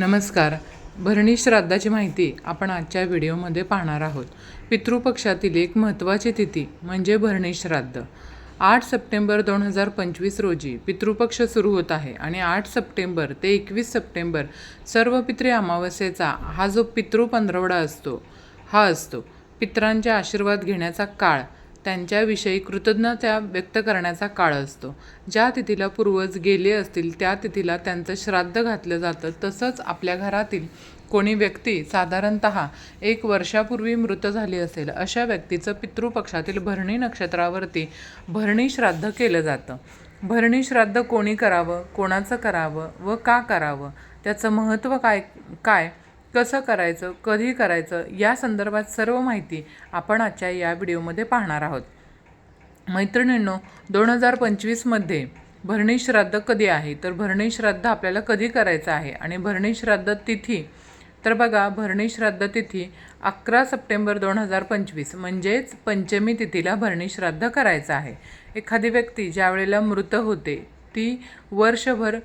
नमस्कार. भरणी श्राद्धाची माहिती आपण आजच्या व्हिडिओमध्ये पाहणार आहोत. पितृपक्षातील एक महत्त्वाची तिथी म्हणजे भरणी श्राद्ध. आठ सप्टेंबर दोन हजार पंचवीस रोजी पितृपक्ष सुरू होत आहे आणि आठ सप्टेंबर ते एकवीस सप्टेंबर सर्व पितृ अमावस्येचा हा जो पितृ पंधरवडा असतो हा असतो. पितरांचे आशीर्वाद घेण्याचा काळ त्यांच्याविषयी कृतज्ञता व्यक्त करण्याचा काळ असतो. ज्या तिथीला पूर्वज गेले असतील त्या तिथीला त्यांचं श्राद्ध घातलं जातं. तसंच आपल्या घरातील कोणी व्यक्ती साधारणत एक वर्षापूर्वी मृत झाली असेल अशा व्यक्तीचं पितृपक्षातील भरणी नक्षत्रावरती भरणी श्राद्ध केलं जातं. भरणी श्राद्ध कोणी करावं कोणाचं करावं व का करावं त्याचं महत्त्व काय काय कसं करायचं कधी करायचं या संदर्भात सर्व माहिती आपण आजच्या या व्हिडिओमध्ये पाहणार आहोत. मैत्रिणींनो दोन हजार पंचवीसमध्ये भरणी श्राद्ध कधी आहे? तर भरणी श्राद्ध आपल्याला कधी करायचं आहे? आणि भरणी श्राद्ध तिथी तर बघा भरणी श्राद्ध तिथी अकरा सप्टेंबर दोन हजार पंचवीस म्हणजेच पंचमी तिथीला भरणी श्राद्ध करायचं आहे. एखादी व्यक्ती ज्या वेळेला मृत होते ती वर्षभर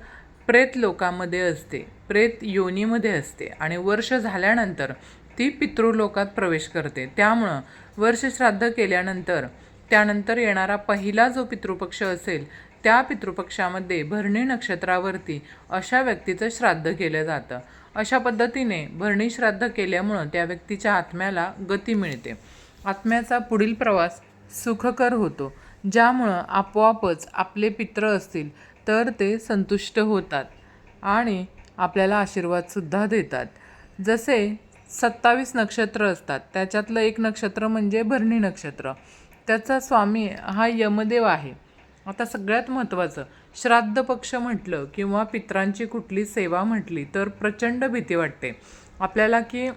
प्रेत लोकामध्ये असते. प्रेत योनीमध्ये असते आणि वर्ष झाल्यानंतर ती पितृलोकात प्रवेश करते. त्यामुळं वर्षश्राद्ध केल्यानंतर त्यानंतर येणारा पहिला जो पितृपक्ष असेल त्या पितृपक्षामध्ये भरणी नक्षत्रावरती अशा व्यक्तीचं श्राद्ध केलं जातं. अशा पद्धतीने भरणी श्राद्ध केल्यामुळं त्या व्यक्तीच्या आत्म्याला गती मिळते. आत्म्याचा पुढील प्रवास सुखकर होतो ज्यामुळं आपोआपच आपले पित्र असतील तर ते संतुष्ट होतात आणि आपल्याला आशीर्वादसुद्धा देतात. जसे सत्तावीस नक्षत्र असतात त्याच्यातलं एक नक्षत्र म्हणजे भरणी नक्षत्र. त्याचा स्वामी हा यमदेव आहे. आता सगळ्यात महत्त्वाचं श्राद्ध पक्ष म्हटलं किंवा पित्रांची कुठली सेवा म्हटली तर प्रचंड भीती वाटते. आपल्याला की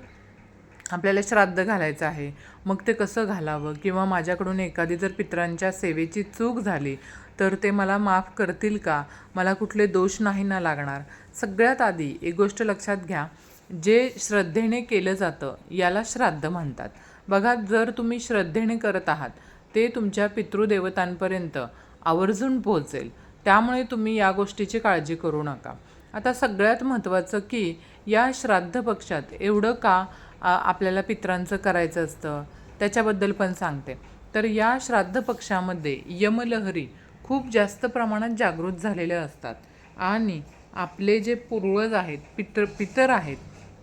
आपल्याला श्राद्ध घालायचं आहे मग ते कसं घालावं? किंवा माझ्याकडून एखादी जर पित्रांच्या सेवेची चूक झाली तर ते मला माफ करतील का? मला कुठले दोष नाही ना लागणार. सगळ्यात आधी एक गोष्ट लक्षात घ्या. जे श्रद्धेने केलं जातं याला श्राद्ध म्हणतात. बघा जर तुम्ही श्रद्धेने करत आहात ते तुमच्या पितृदेवतांपर्यंत आवर्जून पोहोचेल. त्यामुळे तुम्ही या गोष्टीची काळजी करू नका. आता सगळ्यात महत्त्वाचं की या श्राद्ध पक्षात एवढं का आपल्याला पित्रांचं करायचं असतं? त्याच्याबद्दल पण सांगते. तर या श्राद्ध पक्षामध्ये यमलहरी खूप जास्त प्रमाणात जागृत झालेले असतात. आणि आपले जे पूर्वज आहेत पितर पितर आहेत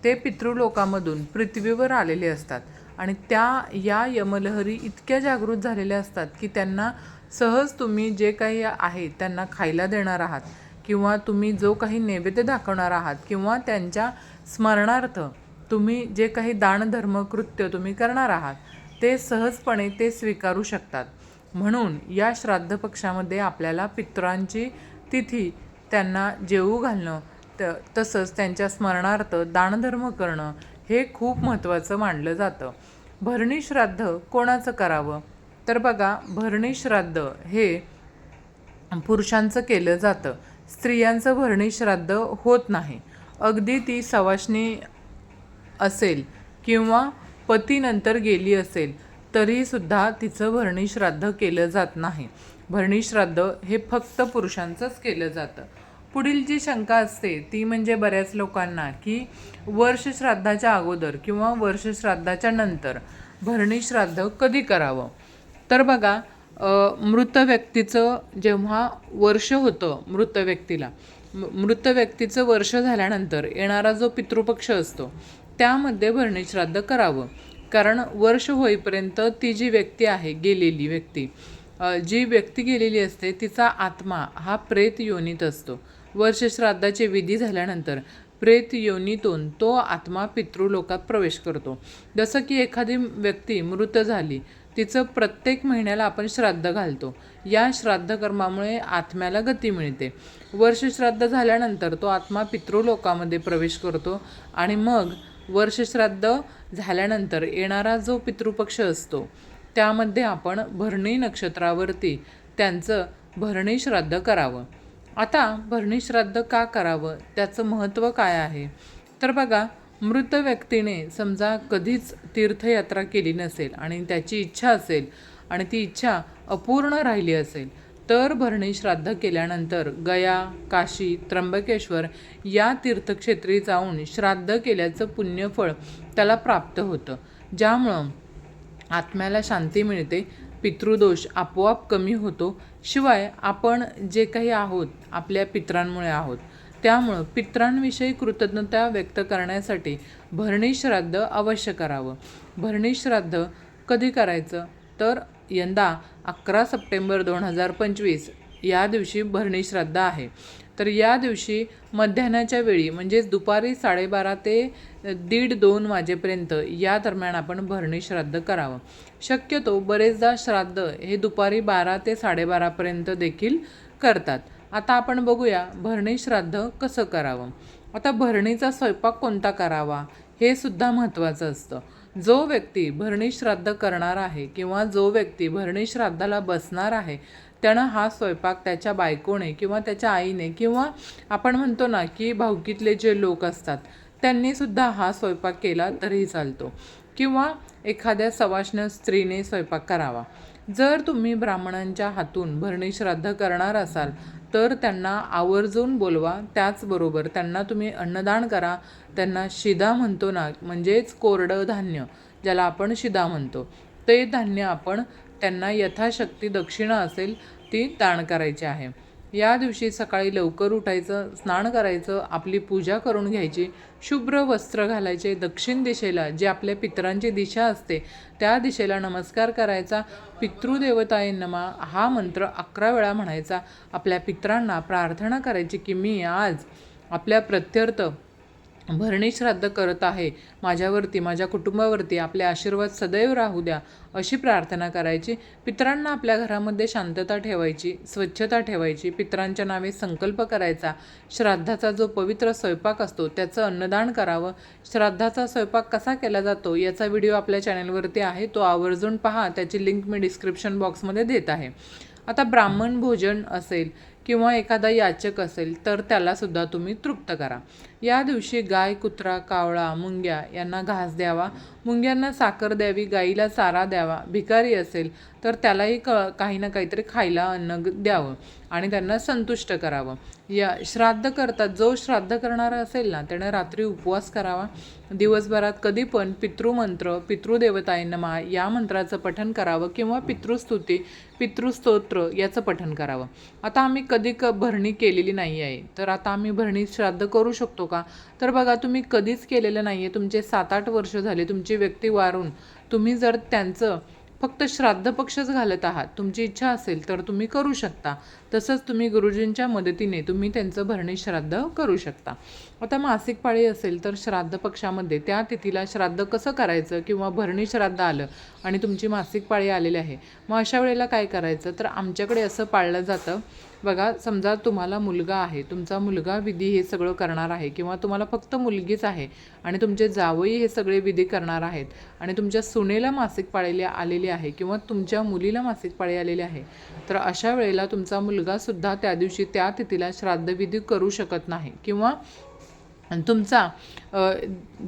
ते पितृलोकामधून पृथ्वीवर आलेले असतात. आणि त्या या यमलहरी इतक्या जागृत झालेल्या असतात की त्यांना सहज तुम्ही जे काही आहे त्यांना खायला देणार आहात. किंवा तुम्ही जो काही नैवेद्य दाखवणार आहात किंवा त्यांच्या स्मरणार्थ तुम्ही जे काही दानधर्म कृत्य तुम्ही करणार आहात ते सहजपणे ते स्वीकारू शकतात. म्हणून या श्राद्ध पक्षामध्ये आपल्याला पितरांची तिथी त्यांना जेवू घालणं त तसंच त्यांच्या स्मरणार्थ दानधर्म करणं हे खूप महत्त्वाचं मानलं जातं. भरणी श्राद्ध कोणाचं करावं? तर बघा भरणी श्राद्ध हे पुरुषांचं केलं जातं. स्त्रियांचं भरणी श्राद्ध होत नाही. अगदी ती सवाष्णी असेल किंवा पतीनंतर गेली असेल तरीसुद्धा तिचं भरणी श्राद्ध केलं जात नाही. भरणी श्राद्ध हे फक्त पुरुषांचंच केलं जातं. पुढील जी शंका असते ती म्हणजे बऱ्याच लोकांना की वर्ष श्राद्धाच्या अगोदर किंवा वर्ष श्राद्धाच्या नंतर भरणी श्राद्ध कधी करावं? तर बघा मृत व्यक्तीचं जेव्हा वर्ष होतं मृत व्यक्तीला मृत व्यक्तीचं वर्ष झाल्यानंतर येणारा जो पितृपक्ष असतो त्यामध्ये भरणी श्राद्ध करावं. कारण वर्ष होईपर्यंत ती जी व्यक्ती आहे गेलेली व्यक्ती जी व्यक्ती गेलेली असते तिचा आत्मा हा प्रेत योनीत असतो. वर्ष श्राद्धाचे विधी झाल्यानंतर प्रेत योनीतून तो आत्मा पितृलोकात प्रवेश करतो. जसं की एखादी व्यक्ती मृत झाली तिचं प्रत्येक महिन्याला आपण श्राद्ध घालतो. या श्राद्ध कर्मामुळे आत्म्याला गती मिळते. वर्ष श्राद्ध झाल्यानंतर तो आत्मा पितृलोकामध्ये प्रवेश करतो आणि मग वर्षश्राद्ध झाल्यानंतर येणारा जो पितृपक्ष असतो त्यामध्ये आपण भरणी नक्षत्रावरती त्यांचं भरणी श्राद्ध करावं. आता भरणी श्राद्ध का करावं? त्याचं महत्त्व काय आहे? तर बघा मृत व्यक्तीने समजा कधीच तीर्थयात्रा केली नसेल आणि त्याची इच्छा असेल आणि ती इच्छा अपूर्ण राहिली असेल तर भरणी श्राद्ध केल्यानंतर गया काशी त्र्यंबकेश्वर या तीर्थक्षेत्री जाऊन श्राद्ध केल्याचं पुण्यफळ त्याला प्राप्त होतं. ज्यामुळं आत्म्याला शांती मिळते पितृदोष आपोआप कमी होतो. शिवाय आपण जे काही आहोत आपल्या पित्रांमुळे आहोत. त्यामुळं पित्रांविषयी कृतज्ञता व्यक्त करण्यासाठी भरणी श्राद्ध अवश्य करावं. भरणी श्राद्ध कधी करायचं? तर यंदा अकरा सप्टेंबर दोन हजार पंचवीस या दिवशी भरणी श्राद्ध आहे. तर या दिवशी मध्याह्नाच्या वेळी म्हणजेच दुपारी साडेबारा ते दीड दोन वाजेपर्यंत या दरम्यान आपण भरणी श्राद्ध करावं. शक्यतो बरेचदा श्राद्ध हे दुपारी बारा ते साडेबारापर्यंत देखील करतात. आता आपण बघूया भरणी श्राद्ध कसं करावं? आता भरणीचा स्वयंपाक कोणता करावा? हे सुद्धा महत्त्वाचं असतं. जो व्यक्ती भरणी श्राद्ध करणार आहे किंवा जो व्यक्ती भरणी श्राद्धाला बसणार आहे त्यानं हा स्वयंपाक त्याच्या बायकोने किंवा त्याच्या आईने किंवा आपण म्हणतो ना की भावकीतले जे लोक असतात त्यांनी सुद्धा हा स्वयंपाक केला तरीही चालतो. किंवा एखाद्या सवाष्ण स्त्रीने स्वयंपाक करावा. जर तुम्ही ब्राह्मणांच्या हातून भरणी श्राद्ध करणार असाल तर त्यांना आवर्जून बोलवा. त्याचबरोबर त्यांना तुम्ही अन्नदान करा. त्यांना शिदा म्हणतो ना म्हणजेच कोरडं धान्य ज्याला आपण शिदा म्हणतो. ते धान्य आपण त्यांना यथाशक्ती दक्षिणा असेल ती दान करायची आहे. या दिवशी सकाळी लवकर उठायचं स्नान करायचं आपली पूजा करून घ्यायची शुभ्र वस्त्र घालायचे दक्षिण दिशेला जे आपल्या पितरांची दिशा असते त्या दिशेला नमस्कार करायचा. पितृदेवताय नमा हा मंत्र अकरा वेळा म्हणायचा. आपल्या पितरांना प्रार्थना करायची की मी आज आपल्या प्रत्यर्थ भरणी श्राद्ध करत आहे. माझ्यावरती माझ्या कुटुंबावरती आपले आशीर्वाद सदैव राहू द्या अशी प्रार्थना करायची. पितरांना आपल्या घरामध्ये शांतता ठेवायची स्वच्छता ठेवायची. पितरांच्या नावे संकल्प करायचा. श्राद्धाचा जो पवित्र स्वयंपाक असतो त्याचं अन्नदान करावं. श्राद्धाचा स्वयंपाक कसा केला जातो याचा व्हिडिओ आपल्या चॅनलवरती आहे. तो आवर्जून पहा. त्याची लिंक मी डिस्क्रिप्शन बॉक्समध्ये देत आहे. आता ब्राह्मण भोजन असेल किंवा एखादा याचक असेल तर त्यालासुद्धा तुम्ही तृप्त करा. या दिवशी गाय कुत्रा कावळा मुंग्या यांना घास द्यावा. मुंग्यांना साखर द्यावी गाईला चारा द्यावा. भिकारी असेल तर त्यालाही क काही ना काहीतरी खायला अन्न द्यावं आणि त्यांना संतुष्ट करावं. या श्राद्ध करतात. जो श्राद्ध करणारा असेल ना त्यानं रात्री उपवास करावा. दिवसभरात कधी पण पितृमंत्र पितृदेवताय नमा या मंत्राचं पठन करावं किंवा पितृस्तुती पितृस्तोत्र याचं पठन करावं. आता आम्ही कधी क भरणी केलेली नाही आहे तर आता आम्ही भरणी श्राद्ध करू शकतो का? तर बघा तुम्ही कधीच केलेलं नाही आहे तुमचे सात आठ वर्ष झाले तुमची व्यक्ती वारून तुम्ही जर त्यांचं फक्त श्राद्ध पक्षच घालत आहात तुमची इच्छा असेल तर तुम्ही करू शकता. तसंच तुम्ही गुरुजींच्या मदतीने तुम्ही त्यांचं भरणी श्राद्ध करू शकता. आता मासिक पाळी असेल तर श्राद्ध पक्षामध्ये त्या तिथीला श्राद्ध कसं करायचं किंवा भरणी श्राद्ध आलं आणि तुमची मासिक पाळी आलेली आहे मग अशा वेळेला काय करायचं? तर आमच्याकडे असं पाळलं जातं बघा समजा तुम्हाला मुलगा आहे तुमचा मुलगा विधी हे सगळं करणार आहे किंवा तुम्हाला फक्त मुलगीच आहे आणि तुमचे जावई हे सगळे विधी करणार आहेत आणि तुमच्या सुनेला मासिक पाळी आलेली आहे किंवा तुमच्या मुलीला मासिक पाळी आलेली आहे तर अशा वेळेला तुमचा मुलगासुद्धा त्या दिवशी त्या तिथीला श्राद्धविधी करू शकत नाही. किंवा तुमचा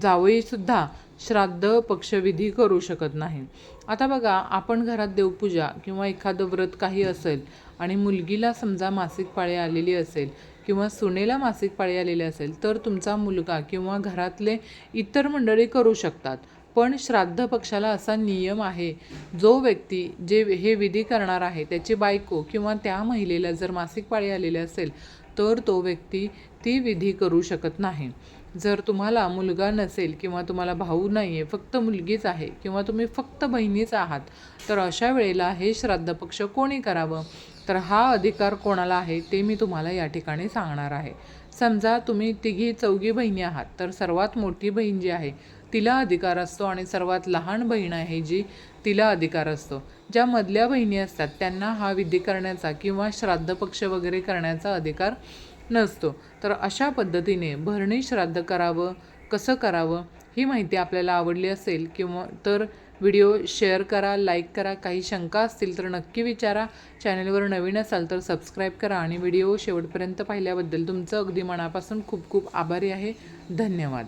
जावईसुद्धा श्राद्ध पक्षविधी करू शकत नाही. आता बघा आपण घरात देवपूजा किंवा एखादं व्रत काही असेल आणि मुलगीला समजा मासिक पाळी आलेली असेल किंवा सुनेला मासिक पाळी आलेली असेल तर तुमचा मुलगा किंवा घरातले इतर मंडळी करू शकतात. पण श्राद्ध पक्षाला असा नियम आहे जो व्यक्ती जे हे विधी करणार आहे त्याची बायको किंवा त्या महिलेला जर मासिक पाळी आलेली असेल तर तो व्यक्ती ती विधी करू शकत नाही. जर तुम्हाला मुलगा नसेल किंवा तुम्हाला भाऊ नाही आहे फक्त मुलगीच आहे किंवा तुम्ही फक्त बहिणीच आहात तर अशा वेळेला हे श्राद्ध पक्ष कोणी करावं? तर हा अधिकार कोणाला आहे ते मी तुम्हाला या ठिकाणी सांगणार आहे. समजा तुम्ही तिघी चौघी बहिणी आहात तर सर्वात मोठी बहीण जी आहे तिला अधिकार असतो आणि सर्वात लहान बहीण आहे जी तिला अधिकार असतो. ज्या मधल्या बहिणी असतात त्यांना हा विधी करण्याचा किंवा श्राद्ध पक्ष वगैरे करण्याचा अधिकार नसतो. तर अशा पद्धतीने भरणी श्राद्ध करावं कसं करावं ही माहिती आपल्याला आवडली असेल किंवा तर व्हिडिओ शेअर करा लाईक करा काही शंका असतील तर नक्की विचारा. चॅनलवर नवीन असाल तर सबस्क्राईब करा आणि व्हिडिओ शेवटपर्यंत पाहिल्याबद्दल तुमचं अगदी मनापासून खूप खूप आभारी आहे. धन्यवाद.